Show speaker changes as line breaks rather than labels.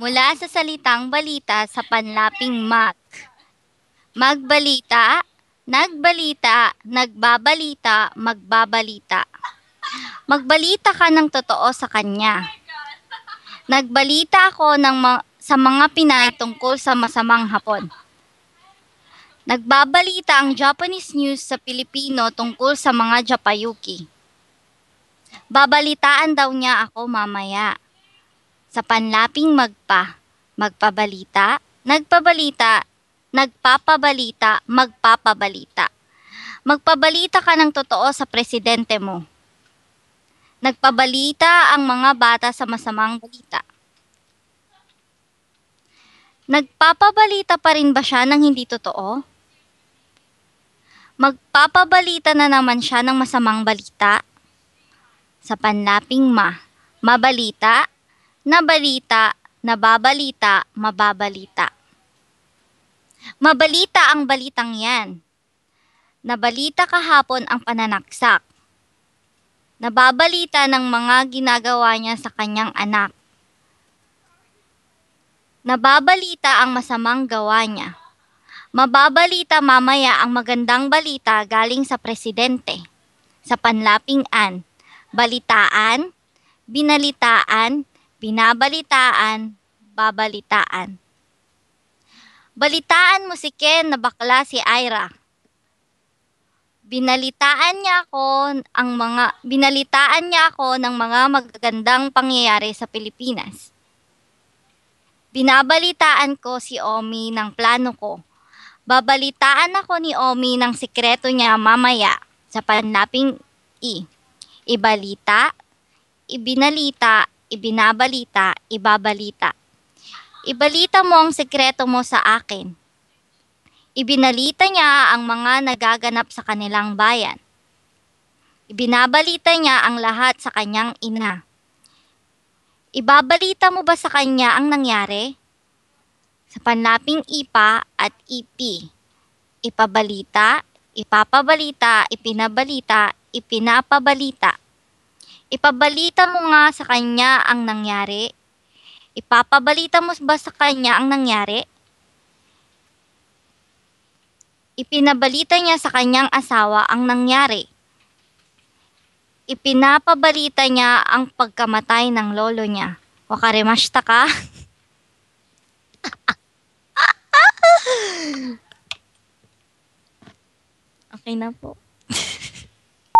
Mula sa salitang balita sa panlaping mak. Magbalita, nagbalita, nagbabalita, magbabalita. Magbalita ka ng totoo sa kanya. Nagbalita ako ng ma- sa mga Pinay tungkol sa masamang hapon. Nagbabalita ang Japanese news sa Pilipino tungkol sa mga Japayuki. Babalitaan daw niya ako mamaya. Sa panlaping magpa, magpabalita, nagpabalita, nagpapabalita, magpapabalita. Magpabalita ka ng totoo sa presidente mo. Nagpabalita ang mga bata sa masamang balita. Nagpapabalita pa rin ba siya ng hindi totoo? Magpapabalita na naman siya ng masamang balita? Sa panlaping ma, mabalita, nabalita, nababalita, mababalita. Mabalita ang balitang yan. Nabalita kahapon ang pananaksak. Nababalita ng mga ginagawa niya sa kanyang anak. Nababalita ang masamang gawa niya. Mababalita mamaya ang magandang balita galing sa presidente. Sa panlaping an, balitaan, binalitaan, binabalitaan, babalitaan. Balitaan mo si Ken na bakla si Ira. Binalitaan niya ako ang mga binalitaan niya ako ng mga magagandang pangyayari sa Pilipinas. Binabalitaan ko si Omi ng plano ko. Babalitaan ako ni Omi ng sikreto niya mamaya sa panlaping I. Ibalita, ibinalita, ibinabalita, ibabalita. Ibalita mo ang sikreto mo sa akin. Ibinalita niya ang mga nagaganap sa kanilang bayan. Ibinabalita niya ang lahat sa kanyang ina. Ibabalita mo ba sa kanya ang nangyari? Sa panlaping ipa at ipi. Ipabalita, ipapabalita, ipinabalita, ipinapabalita. Ipabalita mo nga sa kanya ang nangyari. Ipapabalita mo ba sa kanya ang nangyari? Ipinabalita niya sa kanyang asawa ang nangyari. Ipinapabalita niya ang pagkamatay ng lolo niya. Wakarimashita ka? okay na po.